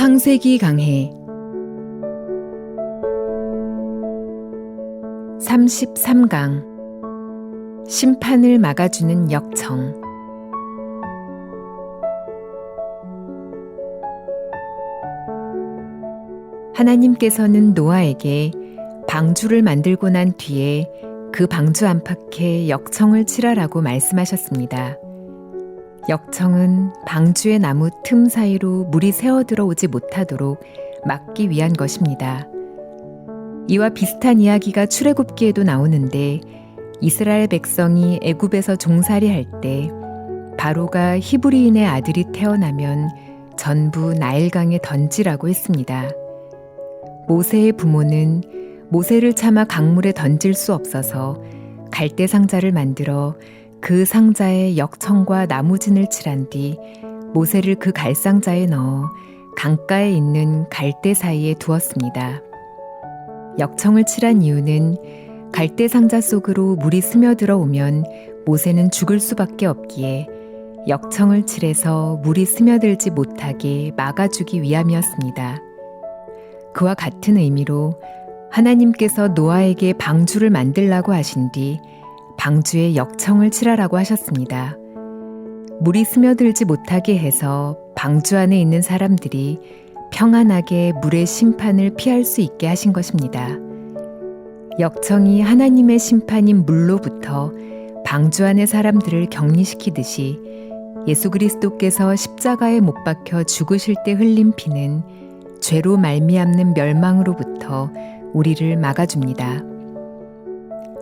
창세기 강해. 33강. 심판을 막아주는 역청. 하나님께서는 노아에게 방주를 만들고 난 뒤에 그 방주 안팎에 역청을 칠하라고 말씀하셨습니다. 역청은 방주의 나무 틈 사이로 물이 새어들어 오지 못하도록 막기 위한 것입니다. 이와 비슷한 이야기가 출애굽기에도 나오는데 이스라엘 백성이 애굽에서 종살이 할 때 바로가 히브리인의 아들이 태어나면 전부 나일강에 던지라고 했습니다. 모세의 부모는 모세를 참아 강물에 던질 수 없어서 갈대 상자를 만들어 그 상자에 역청과 나무진을 칠한 뒤 모세를 그 갈상자에 넣어 강가에 있는 갈대 사이에 두었습니다. 역청을 칠한 이유는 갈대 상자 속으로 물이 스며들어 오면 모세는 죽을 수밖에 없기에 역청을 칠해서 물이 스며들지 못하게 막아주기 위함이었습니다. 그와 같은 의미로 하나님께서 노아에게 방주를 만들라고 하신 뒤 방주에 역청을 칠하라고 하셨습니다. 물이 스며들지 못하게 해서 방주 안에 있는 사람들이 평안하게 물의 심판을 피할 수 있게 하신 것입니다. 역청이 하나님의 심판인 물로부터 방주 안의 사람들을 격리시키듯이 예수 그리스도께서 십자가에 못 박혀 죽으실 때 흘린 피는 죄로 말미암는 멸망으로부터 우리를 막아줍니다.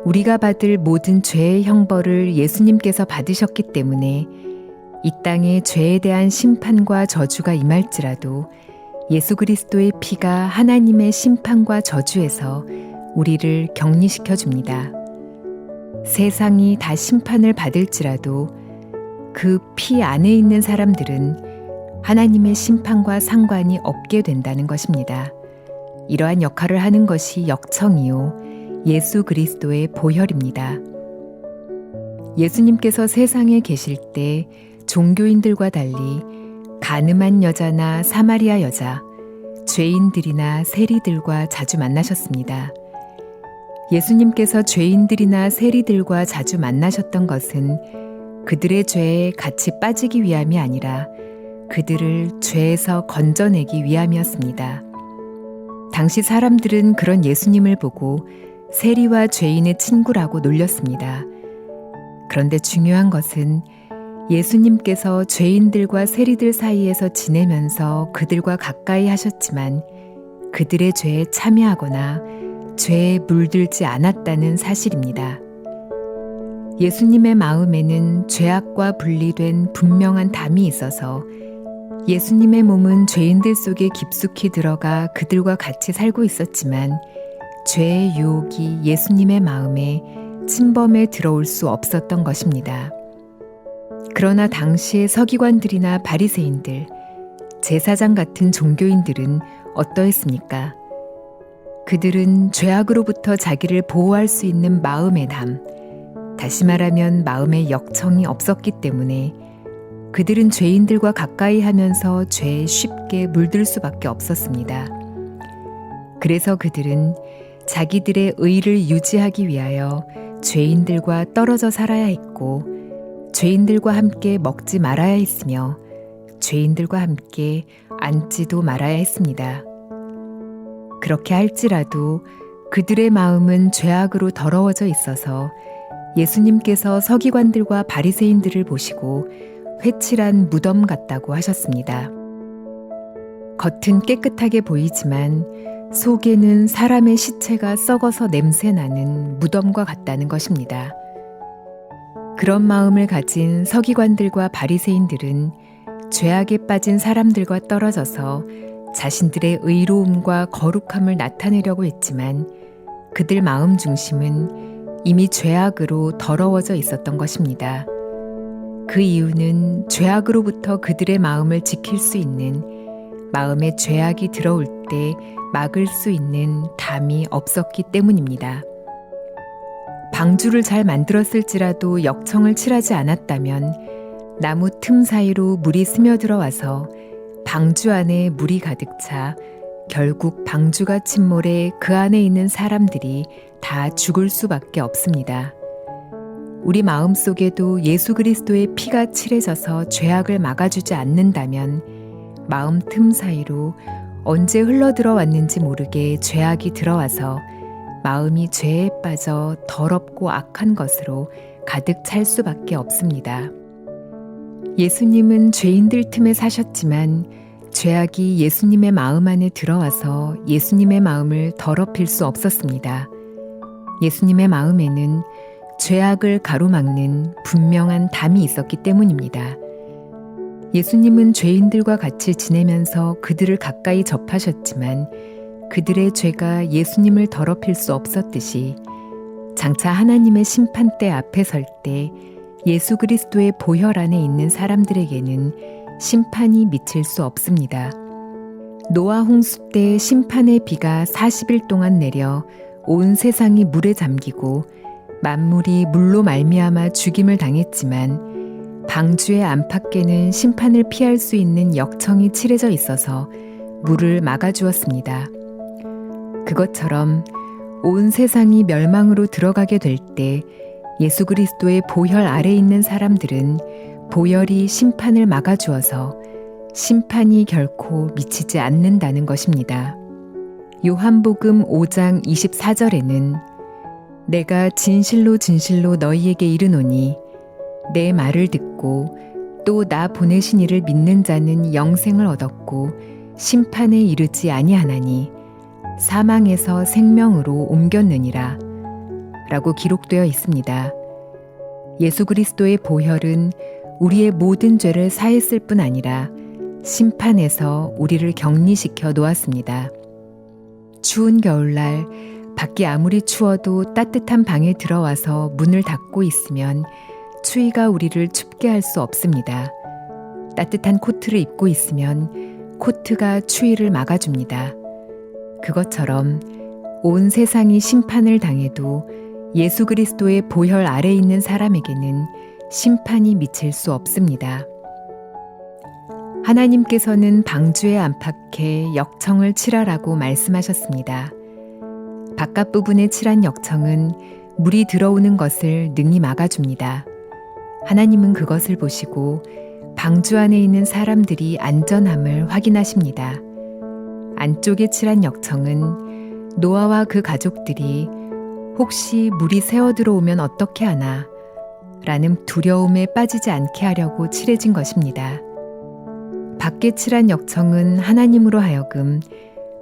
우리가 받을 모든 죄의 형벌을 예수님께서 받으셨기 때문에 이 땅에 죄에 대한 심판과 저주가 임할지라도 예수 그리스도의 피가 하나님의 심판과 저주에서 우리를 격리시켜 줍니다. 세상이 다 심판을 받을지라도 그 피 안에 있는 사람들은 하나님의 심판과 상관이 없게 된다는 것입니다. 이러한 역할을 하는 것이 역청이요. 예수 그리스도의 보혈입니다. 예수님께서 세상에 계실 때 종교인들과 달리 가늠한 여자나 사마리아 여자, 죄인들이나 세리들과 자주 만나셨습니다. 예수님께서 죄인들이나 세리들과 자주 만나셨던 것은 그들의 죄에 같이 빠지기 위함이 아니라 그들을 죄에서 건져내기 위함이었습니다. 당시 사람들은 그런 예수님을 보고 세리와 죄인의 친구라고 놀렸습니다. 그런데 중요한 것은 예수님께서 죄인들과 세리들 사이에서 지내면서 그들과 가까이 하셨지만 그들의 죄에 참여하거나 죄에 물들지 않았다는 사실입니다. 예수님의 마음에는 죄악과 분리된 분명한 담이 있어서 예수님의 몸은 죄인들 속에 깊숙이 들어가 그들과 같이 살고 있었지만 죄의 유혹이 예수님의 마음에 침범에 들어올 수 없었던 것입니다. 그러나 당시의 서기관들이나 바리새인들, 제사장 같은 종교인들은 어떠했습니까? 그들은 죄악으로부터 자기를 보호할 수 있는 마음의 담, 다시 말하면 마음의 역청이 없었기 때문에 그들은 죄인들과 가까이 하면서 죄에 쉽게 물들 수밖에 없었습니다. 그래서 그들은 자기들의 의를 유지하기 위하여 죄인들과 떨어져 살아야 했고, 죄인들과 함께 먹지 말아야 했으며, 죄인들과 함께 앉지도 말아야 했습니다. 그렇게 할지라도 그들의 마음은 죄악으로 더러워져 있어서 예수님께서 서기관들과 바리새인들을 보시고 회칠한 무덤 같다고 하셨습니다. 겉은 깨끗하게 보이지만 속에는 사람의 시체가 썩어서 냄새나는 무덤과 같다는 것입니다. 그런 마음을 가진 서기관들과 바리새인들은 죄악에 빠진 사람들과 떨어져서 자신들의 의로움과 거룩함을 나타내려고 했지만 그들 마음 중심은 이미 죄악으로 더러워져 있었던 것입니다. 그 이유는 죄악으로부터 그들의 마음을 지킬 수 있는 마음에 죄악이 들어올 때 막을 수 있는 담이 없었기 때문입니다. 방주를 잘 만들었을지라도 역청을 칠하지 않았다면 나무 틈 사이로 물이 스며들어 와서 방주 안에 물이 가득 차 결국 방주가 침몰해 그 안에 있는 사람들이 다 죽을 수밖에 없습니다. 우리 마음 속에도 예수 그리스도의 피가 칠해져서 죄악을 막아주지 않는다면 마음 틈 사이로 언제 흘러들어 왔는지 모르게 죄악이 들어와서 마음이 죄에 빠져 더럽고 악한 것으로 가득 찰 수밖에 없습니다. 예수님은 죄인들 틈에 사셨지만 죄악이 예수님의 마음 안에 들어와서 예수님의 마음을 더럽힐 수 없었습니다. 예수님의 마음에는 죄악을 가로막는 분명한 담이 있었기 때문입니다. 예수님은 죄인들과 같이 지내면서 그들을 가까이 접하셨지만 그들의 죄가 예수님을 더럽힐 수 없었듯이 장차 하나님의 심판대 앞에 설 때 예수 그리스도의 보혈 안에 있는 사람들에게는 심판이 미칠 수 없습니다. 노아 홍수 때 심판의 비가 40일 동안 내려 온 세상이 물에 잠기고 만물이 물로 말미암아 죽임을 당했지만 방주의 안팎에는 심판을 피할 수 있는 역청이 칠해져 있어서 물을 막아주었습니다. 그것처럼 온 세상이 멸망으로 들어가게 될 때 예수 그리스도의 보혈 아래 있는 사람들은 보혈이 심판을 막아주어서 심판이 결코 미치지 않는다는 것입니다. 요한복음 5장 24절에는 내가 진실로 진실로 너희에게 이르노니 내 말을 듣고 또 나 보내신 이를 믿는 자는 영생을 얻었고 심판에 이르지 아니하나니 사망에서 생명으로 옮겼느니라 라고 기록되어 있습니다. 예수 그리스도의 보혈은 우리의 모든 죄를 사했을 뿐 아니라 심판에서 우리를 격리시켜 놓았습니다. 추운 겨울날 밖이 아무리 추워도 따뜻한 방에 들어와서 문을 닫고 있으면 추위가 우리를 춥게 할 수 없습니다. 따뜻한 코트를 입고 있으면 코트가 추위를 막아줍니다. 그것처럼 온 세상이 심판을 당해도 예수 그리스도의 보혈 아래 있는 사람에게는 심판이 미칠 수 없습니다. 하나님께서는 방주에 안팎에 역청을 칠하라고 말씀하셨습니다. 바깥 부분에 칠한 역청은 물이 들어오는 것을 능히 막아줍니다. 하나님은 그것을 보시고 방주 안에 있는 사람들이 안전함을 확인하십니다. 안쪽에 칠한 역청은 노아와 그 가족들이 혹시 물이 새어 들어오면 어떻게 하나 라는 두려움에 빠지지 않게 하려고 칠해진 것입니다. 밖에 칠한 역청은 하나님으로 하여금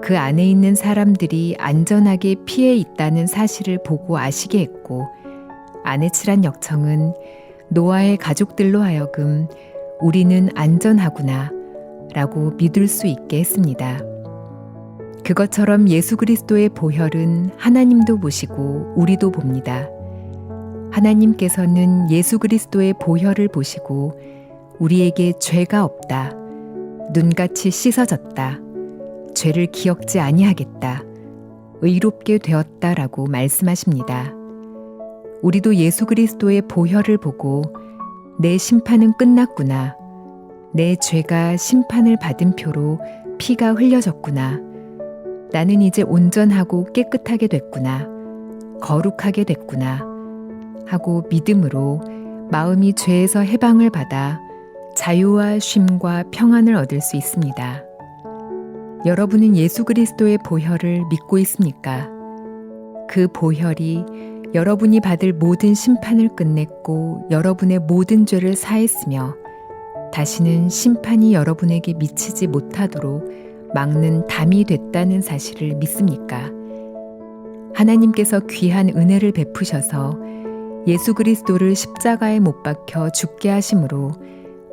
그 안에 있는 사람들이 안전하게 피해 있다는 사실을 보고 아시게 했고, 안에 칠한 역청은 노아의 가족들로 하여금 우리는 안전하구나 라고 믿을 수 있게 했습니다. 그것처럼 예수 그리스도의 보혈은 하나님도 보시고 우리도 봅니다. 하나님께서는 예수 그리스도의 보혈을 보시고 우리에게 죄가 없다. 눈같이 씻어졌다. 죄를 기억지 아니하겠다. 의롭게 되었다라고 말씀하십니다. 우리도 예수 그리스도의 보혈을 보고 내 심판은 끝났구나. 내 죄가 심판을 받은 표로 피가 흘려졌구나. 나는 이제 온전하고 깨끗하게 됐구나. 거룩하게 됐구나. 하고 믿음으로 마음이 죄에서 해방을 받아 자유와 쉼과 평안을 얻을 수 있습니다. 여러분은 예수 그리스도의 보혈을 믿고 있습니까? 그 보혈이 여러분이 받을 모든 심판을 끝냈고 여러분의 모든 죄를 사했으며 다시는 심판이 여러분에게 미치지 못하도록 막는 담이 됐다는 사실을 믿습니까? 하나님께서 귀한 은혜를 베푸셔서 예수 그리스도를 십자가에 못 박혀 죽게 하심으로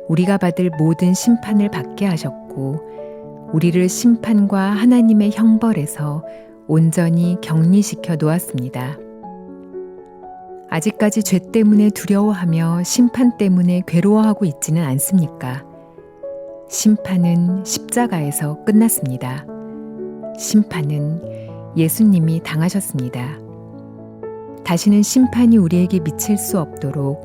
우리가 받을 모든 심판을 받게 하셨고 우리를 심판과 하나님의 형벌에서 온전히 격리시켜 놓았습니다. 아직까지 죄 때문에 두려워하며 심판 때문에 괴로워하고 있지는 않습니까? 심판은 십자가에서 끝났습니다. 심판은 예수님이 당하셨습니다. 다시는 심판이 우리에게 미칠 수 없도록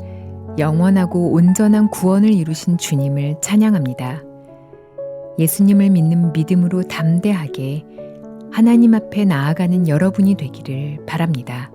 영원하고 온전한 구원을 이루신 주님을 찬양합니다. 예수님을 믿는 믿음으로 담대하게 하나님 앞에 나아가는 여러분이 되기를 바랍니다.